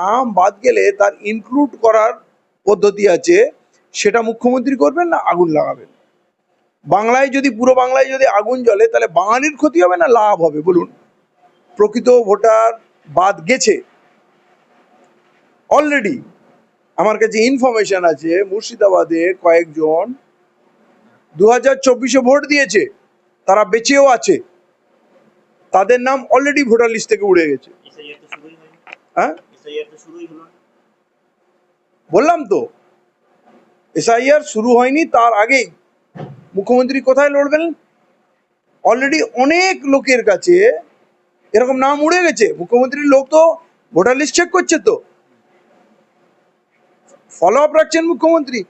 নাম বাদ গেলে তার ইনক্লুড করার পদ্ধতি আছে সেটা মুখ্যমন্ত্রী করবেন না আগুন লাগাবেন? বাংলায় যদি পুরো বাংলায় যদি আগুন জ্বলে তাহলে বাঙালির ক্ষতি হবে না লাভ হবে? বলুন। প্রকৃত ভোটার বাদ গেছে। অলরেডি আমার কাছে ইনফরমেশন আছে মুর্শিদাবাদে কয়েকজন দু হাজার চব্বিশে ভোট দিয়েছে তারা বেঁচেও আছে। তাদের নাম অলরেডি ভোটার লিস্ট থেকে উড়ে গেছে। হয়নি। হ্যাঁ? বললাম তো, এসআইআর শুরু হয়নি, তার আগেই। মুখ্যমন্ত্রী কোথায় লড়বেন? অলরেডি অনেক লোকের কাছে এরকম নাম উড়ে গেছে। মুখ্যমন্ত্রীর লোক তো ভোটার লিস্ট চেক করছে তো। ফলো আপ রাখছেন মুখ্যমন্ত্রী।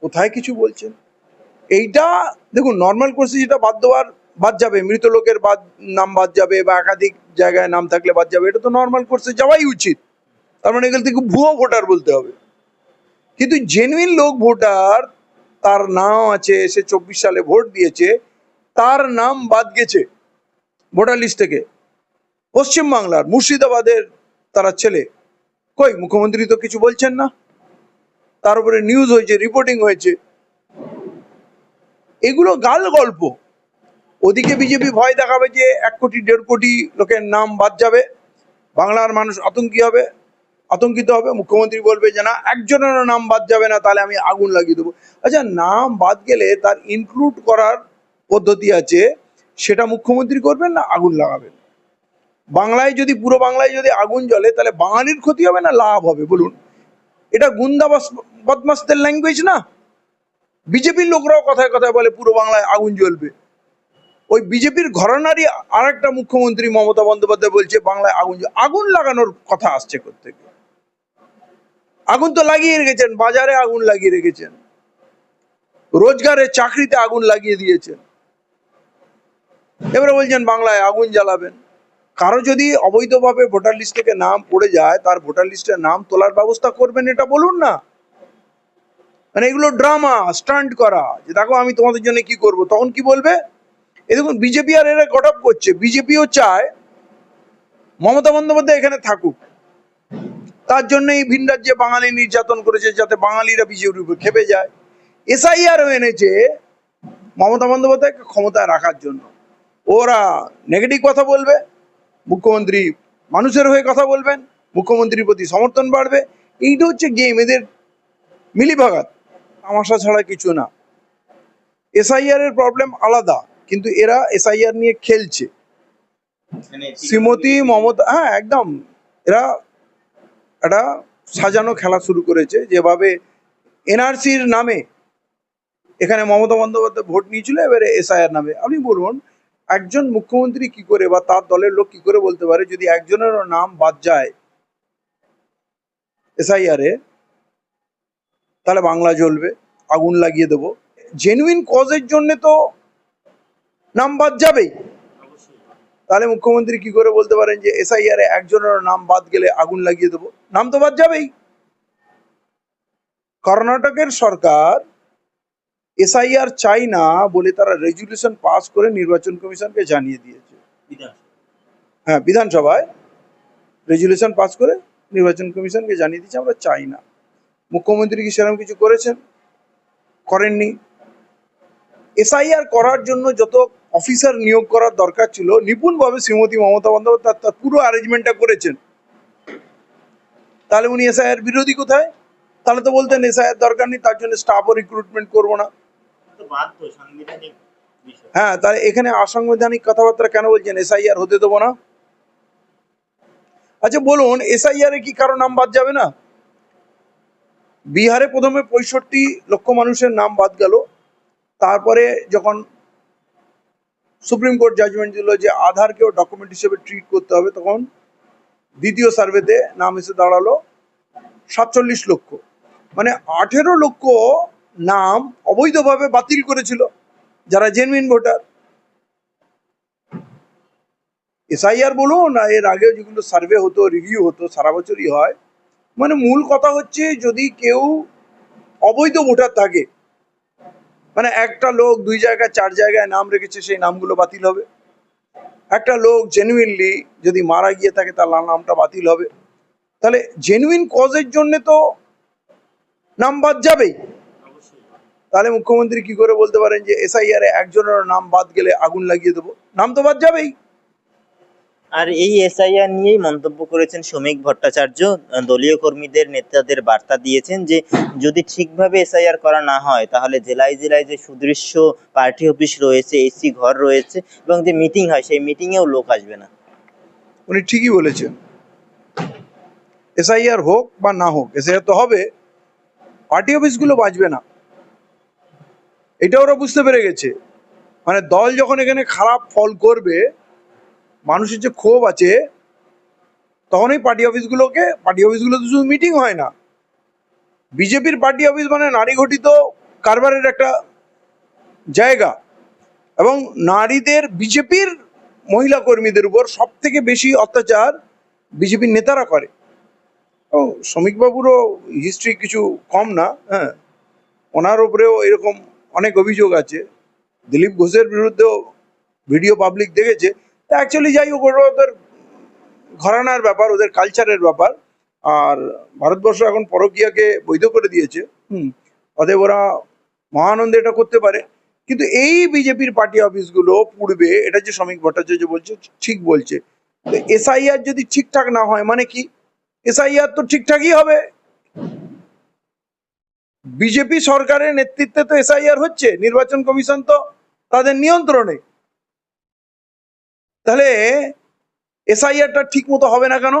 কোথায় কিছু বলছেন? এইটা, দেখুন নর্মাল কোর্সে যেটা বাদ দেওয়ার, বাদ যাবে। মৃত লোকের বাদ, নাম বাদ যাবে বা একাধিক জায়গায় নাম থাকলে বাদ যাবে। এটা তো নর্মাল কোর্সে যাওয়াই উচিত। তার মানে এগুলো থেকে ভুয়ো ভোটার বলতে হবে। কিন্তু জেনুইন লোক ভোটার, তার নাম আছে, সে চব্বিশ সালে ভোট দিয়েছে, তার নাম বাদ গেছে ভোটার লিস্ট থেকে। পশ্চিমবাংলার মুর্শিদাবাদের তারা ছেলে। কই, মুখ্যমন্ত্রী তো কিছু বলছেন না। তার উপরে নিউজ হয়েছে রিপোর্টিং হয়েছে। এগুলো গাল গল্প। ওদিকে বিজেপি ভয় দেখাবে যে এক কোটি, দেড় কোটি লোকের নাম বাদ যাবে। বাংলার মানুষ আতঙ্কি হবে। আতঙ্কিত হবে, মুখ্যমন্ত্রী বলবে যে না, একজনেরও নাম বাদ যাবে না, তাহলে আমি আগুন লাগিয়ে দেবো। আচ্ছা নাম বাদ গেলে তার ইনক্লুড করার পদ্ধতি আছে, সেটা মুখ্যমন্ত্রী করবেন না আগুন লাগাবেন? বাংলায় যদি, পুরো বাংলায় যদি আগুন জ্বলে, তাহলে বাঙালির ক্ষতি হবে না লাভ হবে? বলুন। এটা বাস- বদমাসদের ল্যাঙ্গুয়েজ না? বিজেপির লোকরাও কথায় কথায় বলে, পুরো বাংলায় আগুন জ্বলবে। ওই বিজেপির ঘরানারই আরেকটা মুখ্যমন্ত্রী মমতা বন্দ্যোপাধ্যায় বলছে, বাংলায় আগুন আগুন লাগানোর কথা আসছে থেকে আগুন তো লাগিয়ে রেখেছেন, বাজারে আগুন লাগিয়ে রেখেছেন। রোজগারে, চাকরিতে আগুন লাগিয়ে দিয়েছেন। এবারে বলছেন, বাংলায় আগুন জ্বালাবেন। কারও যদি অবৈধভাবে ভোটার লিস্ট থেকে নাম পড়ে যায়, তার ভোটার লিস্টের নাম তোলার ব্যবস্থা করবেন, এটা বলুন না। মানে এগুলো ড্রামা, স্টান্ট করা, যে দেখো আমি তোমাদের জন্য কি করব, তখন কি বলবে? এ দেখুন, বিজেপি আর এরা গট করছে। বিজেপিও চায়, মমতা বন্দ্যোপাধ্যায় এখানে থাকুক। তার জন্য এই ভিন রাজ্যে বাঙালি নির্যাতন করেছে যাতে বাঙালিরা বিজেপির উপর খেপে যায়। এসআইআরও এনেছে মমতা বন্দ্যোপাধ্যায়কে ক্ষমতায় রাখার জন্য। ওরা নেগেটিভ কথা বলবে মুখ্যমন্ত্রী মানুষের হয়ে কথা বলবেন মুখ্যমন্ত্রীর প্রতি সমর্থন বাড়বে। এইটা হচ্ছে গেম এদের মিলিভাগাত। তামাশা ছাড়া কিছু না। এসআইআর এর প্রবলেম আলাদা কিন্তু এরা এসআইআর নিয়ে খেলছে। মানে শ্রীমতী মমতা হ্যাঁ একদম। এরা একটা সাজানো খেলা শুরু করেছে, যেভাবে এনআরসির নামে এখানে মমতা বন্দ্যোপাধ্যায় ভোট নিয়েছিল, এবারে এসআইআর নামে। আপনি বলুন, একজন মুখ্যমন্ত্রী কি করে বা তার দলের লোক কি করে বলতে পারে, যদি একজনেরও নাম বাদ যায় এসআইআর তাহলে বাংলা জ্বলবে, আগুন লাগিয়ে দেবো। জেনুইন কজের জন্য তো নাম বাদ যাবেই। তাহলে মুখ্যমন্ত্রী কি করে বলতে পারেন যে এসআইআর এ একজনের নাম বাদ গেলে আগুন লাগিয়ে দেবো? নাম তো বাদ যাবেই। কর্ণাটকের সরকার এসআইআর চাই না বলে তারা রেজুলেশন পাস করে নির্বাচন কমিশনকে জানিয়ে দিয়েছে। হ্যাঁ বিধানসভায় রেজুলেশন পাস করে নির্বাচন কমিশনকে জানিয়ে দিয়েছে, আমরা চাই না। মুখ্যমন্ত্রী কি সেরকম কিছু করেছেন? করেননি। এসআইআর করার জন্য যত অফিসার নিয়োগ করার দরকার ছিল নিপুণভাবে শ্রীমতী মমতা বন্দ্যোপাধ্যায় তার- পুরো অ্যারেঞ্জমেন্টটা করেছেন। তাহলে উনি এসআইআর বিরোধী কোথায়? তাহলে তো বলতেন এসআইআর দরকার নেই তার জন্য স্টাফও রিক্রুটমেন্ট করব না। হ্যাঁ তাহলে এখানে অসাংবিধানিক কথাবার্তা কেন বলছেন? এসআইআর হতে দেবো না? আচ্ছা বলুন এসআইআর এ কি কারও নাম বাদ যাবে না? বিহারে প্রথমে পঁয়ষট্টি লক্ষ মানুষের নাম বাদ গেল। তারপরে যখন সুপ্রিম কোর্ট জাজমেন্ট দিল যে আধারকেও ডকুমেন্ট হিসেবে ট্রিট করতে হবে, তখন দ্বিতীয় সার্ভেতে নাম এসে দাঁড়াল সাতচল্লিশ লক্ষ। মানে আঠেরো লক্ষ নাম অবৈধভাবে বাতিল করেছিল যারা জেনুইন ভোটার। এসআইআর বলুন না এর আগেও যেগুলো সার্ভে হতো রিভিউ হতো, সারা বছরই হয়। মানে মূল কথা হচ্ছে যদি কেউ অবৈধ ভোটার থাকে মানে একটা লোক দুই জায়গায়, চার জায়গায় নাম রেখেছে, সেই নামগুলো বাতিল হবে। একটা লোক জেনুইনলি যদি মারা গিয়ে থাকে, তার নামটা বাতিল হবে। তাহলে জেনুইন কজের জন্যে তো নাম বাদ যাবেই। তাহলে মুখ্যমন্ত্রী কি করে বলতে পারেন যে এসআইআর একজনের নাম বাদ গেলে আগুন লাগিয়ে দেবো? নাম তো বাদ যাবেই। আর এই এসআইআর নিয়েই মন্তব্য করেছেন শ্রমিক ভট্টাচার্য। দলীয় কর্মীদের, নেতাদের বার্তা দিয়েছেন যে, যদি ঠিকভাবে এসআইআর করা না হয়, তাহলে জেলায় জেলায় যে সুদৃশ্য পার্টি অফিস রয়েছে এসি ঘর রয়েছে এবং যে মিটিং হয়, সেই মিটিংয়েও লোক আসবে না। উনি ঠিকই বলেছেন। এসআইআর হোক বা না হোক এসআইআর তো হবে। পার্টি অফিসগুলো বাঁচবে না। এটা ওরা বুঝতে পেরে গেছে। মানে দল যখন এখানে খারাপ ফল করবে মানুষের যে ক্ষোভ আছে তখন এই পার্টি অফিসগুলোকে পার্টি অফিসগুলো তো শুধু মিটিং হয় না। বিজেপির পার্টি অফিস মানে নারী ঘটিত কারবারের একটা জায়গা। এবং নারীদের বিজেপির মহিলা কর্মীদের উপর সব থেকে বেশি অত্যাচার বিজেপির নেতারা করে। শ্রমিকবাবুরও হিস্ট্রি কিছু কম না হ্যাঁ। ওনার উপরেও এরকম অনেক অভিযোগ আছে। দিলীপ ঘোষের বিরুদ্ধেও ভিডিও পাবলিক দেখেছে। তা অ্যাকচুয়ালি যাই হোক ওদের ঘরানার ব্যাপার ওদের কালচারের ব্যাপার। আর ভারতবর্ষ এখন পরকীয়াকে বৈধ করে দিয়েছে। হুম। অতএব ওরা মহানন্দে এটা করতে পারে। কিন্তু এই বিজেপির পার্টি অফিসগুলো পূর্বে এটা যে শ্রমিক ভট্টাচার্য বলছে ঠিক বলছে। এসআইআর যদি ঠিকঠাক না হয় মানে কি? এসআইআর তো ঠিকঠাকই হবে। বিজেপি সরকারের নেতৃত্বে তো এসআইআর হচ্ছে নির্বাচন কমিশন তো তাদের নিয়ন্ত্রণে। তাহলে এসআইআরটা ঠিক মতো হবে না কেন?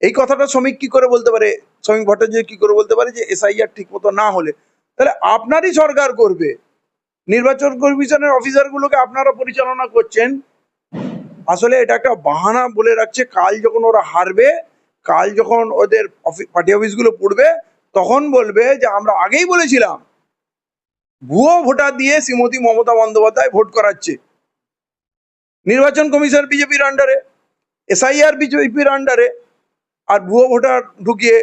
এই কথাটা শ্রমিক কি করে বলতে পারে? শ্রমিক ভট্টাচার্য কি করে বলতে পারে যে এসআইআর ঠিক মতো না হলে? তাহলে আপনারই সরকার করবে। নির্বাচন কমিশনের অফিসারগুলোকে আপনারা পরিচালনা করছেন। আসলে এটা একটা বাহানা বলে রাখছে। কাল যখন ওরা হারবে, কাল যখন ওদের পার্টি অফিসগুলো পড়বে, তখন বলবে যে, আমরা আগেই বলেছিলাম। ভুয়ো ভোটার দিয়ে শ্রীমতী মমতা বন্দ্যোপাধ্যায় ভোট করাচ্ছে। নির্বাচন কমিশন বিজেপির আন্ডারে এসআইআর বিজেপির আন্ডারে আর ভুয়ো ভোটার ঢুকিয়ে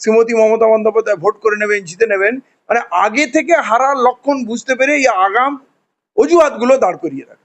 শ্রীমতী মমতা বন্দ্যোপাধ্যায় ভোট করে নেবেন, জিতে নেবেন মানে আগে থেকে হারার লক্ষণ বুঝতে পেরে এই আগাম অজুহাতগুলো দাঁড় করিয়ে রাখছে।